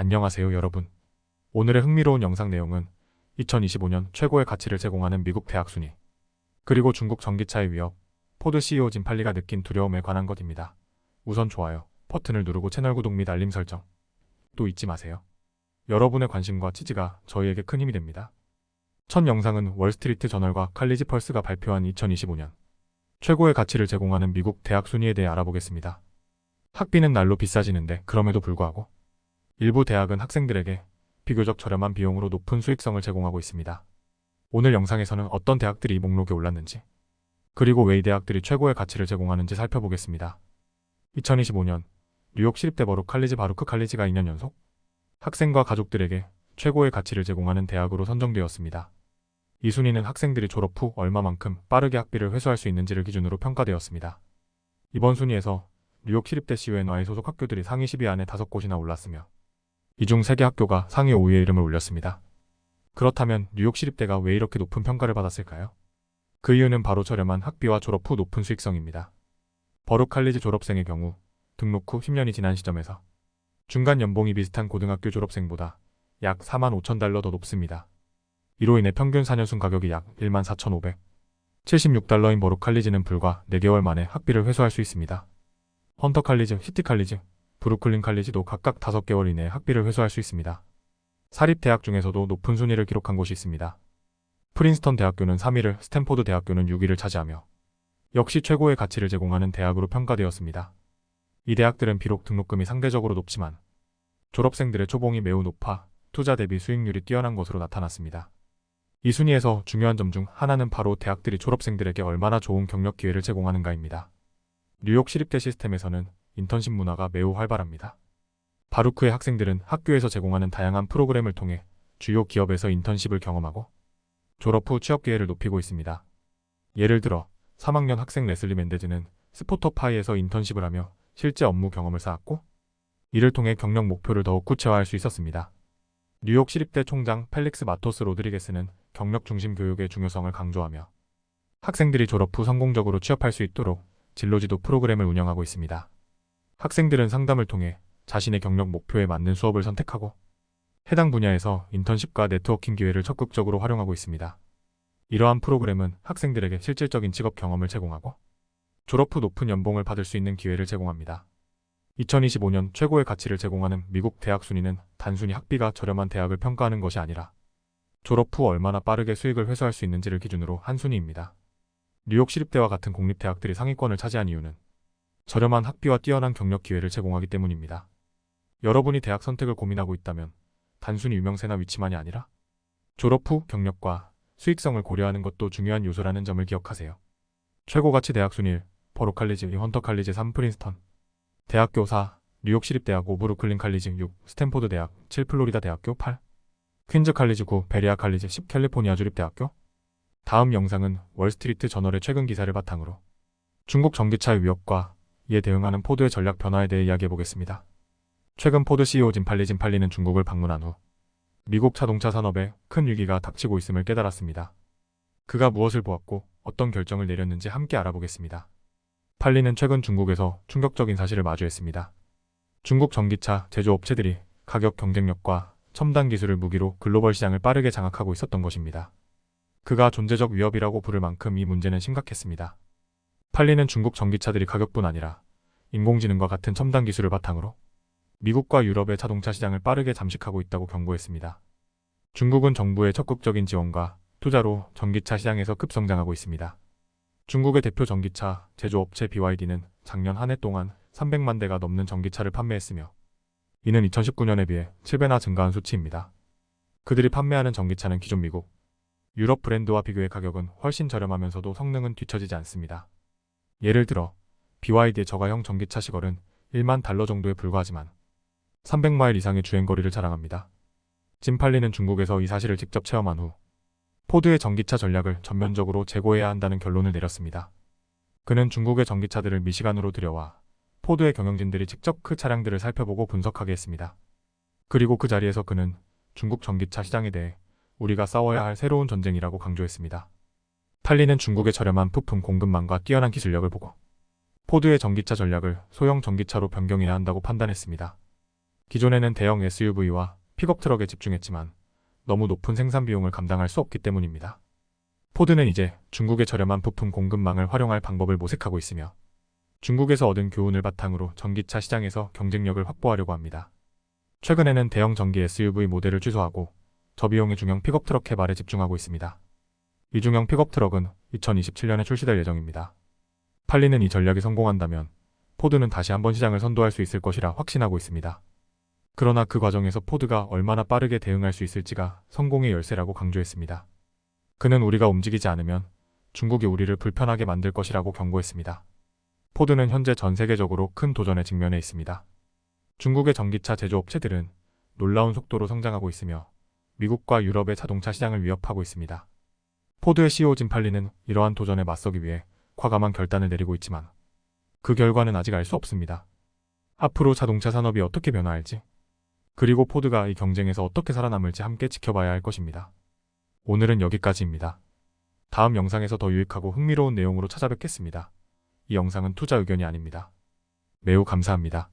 안녕하세요 여러분. 오늘의 흥미로운 영상 내용은 2025년 최고의 가치를 제공하는 미국 대학 순위, 그리고 중국 전기차의 위협, 포드 CEO 진팔리가 느낀 두려움에 관한 것입니다. 우선 좋아요, 버튼을 누르고 채널 구독 및 알림 설정. 또 잊지 마세요. 여러분의 관심과 지지가 저희에게 큰 힘이 됩니다. 첫 영상은 월스트리트 저널과 칼리지 펄스가 발표한 2025년 최고의 가치를 제공하는 미국 대학 순위에 대해 알아보겠습니다. 학비는 날로 비싸지는데 그럼에도 불구하고 일부 대학은 학생들에게 비교적 저렴한 비용으로 높은 수익성을 제공하고 있습니다. 오늘 영상에서는 어떤 대학들이 이 목록에 올랐는지, 그리고 왜 이 대학들이 최고의 가치를 제공하는지 살펴보겠습니다. 2025년 뉴욕 시립대 버룩 칼리지 바루크 칼리지가 2년 연속 학생과 가족들에게 최고의 가치를 제공하는 대학으로 선정되었습니다. 이 순위는 학생들이 졸업 후 얼마만큼 빠르게 학비를 회수할 수 있는지를 기준으로 평가되었습니다. 이번 순위에서 뉴욕 시립대 CUNY 소속 학교들이 상위 10위 안에 5곳이나 올랐으며 이 중 3개 학교가 상위 5위에 이름을 올렸습니다. 그렇다면 뉴욕 시립대가 왜 이렇게 높은 평가를 받았을까요? 그 이유는 바로 저렴한 학비와 졸업 후 높은 수익성입니다. 버룩 칼리지 졸업생의 경우 등록 후 10년이 지난 시점에서 중간 연봉이 비슷한 고등학교 졸업생보다 약 4만 5천 달러 더 높습니다. 이로 인해 평균 4년순 가격이 약 1만 4,500, 76달러인 버룩 칼리지는 불과 4개월 만에 학비를 회수할 수 있습니다. 헌터 칼리지, 시티 칼리지, 브루클린 칼리지도 각각 5개월 이내에 학비를 회수할 수 있습니다. 사립 대학 중에서도 높은 순위를 기록한 곳이 있습니다. 프린스턴 대학교는 3위를, 스탠포드 대학교는 6위를 차지하며 역시 최고의 가치를 제공하는 대학으로 평가되었습니다. 이 대학들은 비록 등록금이 상대적으로 높지만 졸업생들의 초봉이 매우 높아 투자 대비 수익률이 뛰어난 것으로 나타났습니다. 이 순위에서 중요한 점 중 하나는 바로 대학들이 졸업생들에게 얼마나 좋은 경력 기회를 제공하는가입니다. 뉴욕 시립대 시스템에서는 인턴십 문화가 매우 활발합니다. 바루크의 학생들은 학교에서 제공하는 다양한 프로그램을 통해 주요 기업에서 인턴십을 경험하고 졸업 후 취업 기회를 높이고 있습니다. 예를 들어 3학년 학생 레슬리 멘데즈는 스포터파이에서 인턴십을 하며 실제 업무 경험을 쌓았고 이를 통해 경력 목표를 더욱 구체화할 수 있었습니다. 뉴욕 시립대 총장 펠릭스 마토스 로드리게스는 경력 중심 교육의 중요성을 강조하며 학생들이 졸업 후 성공적으로 취업할 수 있도록 진로지도 프로그램을 운영하고 있습니다. 학생들은 상담을 통해 자신의 경력 목표에 맞는 수업을 선택하고 해당 분야에서 인턴십과 네트워킹 기회를 적극적으로 활용하고 있습니다. 이러한 프로그램은 학생들에게 실질적인 직업 경험을 제공하고 졸업 후 높은 연봉을 받을 수 있는 기회를 제공합니다. 2025년 최고의 가치를 제공하는 미국 대학 순위는 단순히 학비가 저렴한 대학을 평가하는 것이 아니라 졸업 후 얼마나 빠르게 수익을 회수할 수 있는지를 기준으로 한 순위입니다. 뉴욕 시립대와 같은 공립대학들이 상위권을 차지한 이유는 저렴한 학비와 뛰어난 경력 기회를 제공하기 때문입니다. 여러분이 대학 선택을 고민하고 있다면 단순히 유명세나 위치만이 아니라 졸업 후 경력과 수익성을 고려하는 것도 중요한 요소라는 점을 기억하세요. 최고 가치 대학 순위 1, 버로 칼리지 2, 헌터 칼리지 3, 프린스턴 대학교 4, 뉴욕 시립대학 5, 브루클린 칼리지 6, 스탠포드 대학 7, 플로리다 대학교 8, 퀸즈 칼리지 9, 베리아 칼리지 10, 캘리포니아 주립대학교 다음 영상은 월스트리트 저널의 최근 기사를 바탕으로 중국 전기차의 위협과 이에 대응하는 포드의 전략 변화에 대해 이야기해 보겠습니다. 최근 포드 CEO 진팔리 진팔리는 중국을 방문한 후 미국 자동차 산업에 큰 위기가 닥치고 있음을 깨달았습니다. 그가 무엇을 보았고 어떤 결정을 내렸는지 함께 알아보겠습니다. 팔리는 최근 중국에서 충격적인 사실을 마주했습니다. 중국 전기차 제조업체들이 가격 경쟁력과 첨단 기술을 무기로 글로벌 시장을 빠르게 장악하고 있었던 것입니다. 그가 존재적 위협이라고 부를 만큼 이 문제는 심각했습니다. 팔리는 중국 전기차들이 가격뿐 아니라 인공지능과 같은 첨단 기술을 바탕으로 미국과 유럽의 자동차 시장을 빠르게 잠식하고 있다고 경고했습니다. 중국은 정부의 적극적인 지원과 투자로 전기차 시장에서 급성장하고 있습니다. 중국의 대표 전기차 제조업체 BYD는 작년 한 해 동안 300만 대가 넘는 전기차를 판매했으며 이는 2019년에 비해 7배나 증가한 수치입니다. 그들이 판매하는 전기차는 기존 미국, 유럽 브랜드와 비교해 가격은 훨씬 저렴하면서도 성능은 뒤처지지 않습니다. 예를 들어 BYD의 저가형 전기차 시걸은 1만 달러 정도에 불과하지만 300마일 이상의 주행거리를 자랑합니다. 진팔리는 중국에서 이 사실을 직접 체험한 후 포드의 전기차 전략을 전면적으로 재고해야 한다는 결론을 내렸습니다. 그는 중국의 전기차들을 미시간으로 들여와 포드의 경영진들이 직접 그 차량들을 살펴보고 분석하게 했습니다. 그리고 그 자리에서 그는 중국 전기차 시장에 대해 우리가 싸워야 할 새로운 전쟁이라고 강조했습니다. 팔리는 중국의 저렴한 부품 공급망과 뛰어난 기술력을 보고 포드의 전기차 전략을 소형 전기차로 변경해야 한다고 판단했습니다. 기존에는 대형 SUV와 픽업 트럭에 집중했지만 너무 높은 생산 비용을 감당할 수 없기 때문입니다. 포드는 이제 중국의 저렴한 부품 공급망을 활용할 방법을 모색하고 있으며 중국에서 얻은 교훈을 바탕으로 전기차 시장에서 경쟁력을 확보하려고 합니다. 최근에는 대형 전기 SUV 모델을 취소하고 저비용의 중형 픽업 트럭 개발에 집중하고 있습니다. 이 중형 픽업 트럭은 2027년에 출시될 예정입니다. 팔리는 이 전략이 성공한다면 포드는 다시 한번 시장을 선도할 수 있을 것이라 확신하고 있습니다. 그러나 그 과정에서 포드가 얼마나 빠르게 대응할 수 있을지가 성공의 열쇠라고 강조했습니다. 그는 우리가 움직이지 않으면 중국이 우리를 불편하게 만들 것이라고 경고했습니다. 포드는 현재 전 세계적으로 큰 도전에 직면해 있습니다. 중국의 전기차 제조업체들은 놀라운 속도로 성장하고 있으며 미국과 유럽의 자동차 시장을 위협하고 있습니다. 포드의 CEO 진 팔리는 이러한 도전에 맞서기 위해 과감한 결단을 내리고 있지만 그 결과는 아직 알 수 없습니다. 앞으로 자동차 산업이 어떻게 변화할지 그리고 포드가 이 경쟁에서 어떻게 살아남을지 함께 지켜봐야 할 것입니다. 오늘은 여기까지입니다. 다음 영상에서 더 유익하고 흥미로운 내용으로 찾아뵙겠습니다. 이 영상은 투자 의견이 아닙니다. 매우 감사합니다.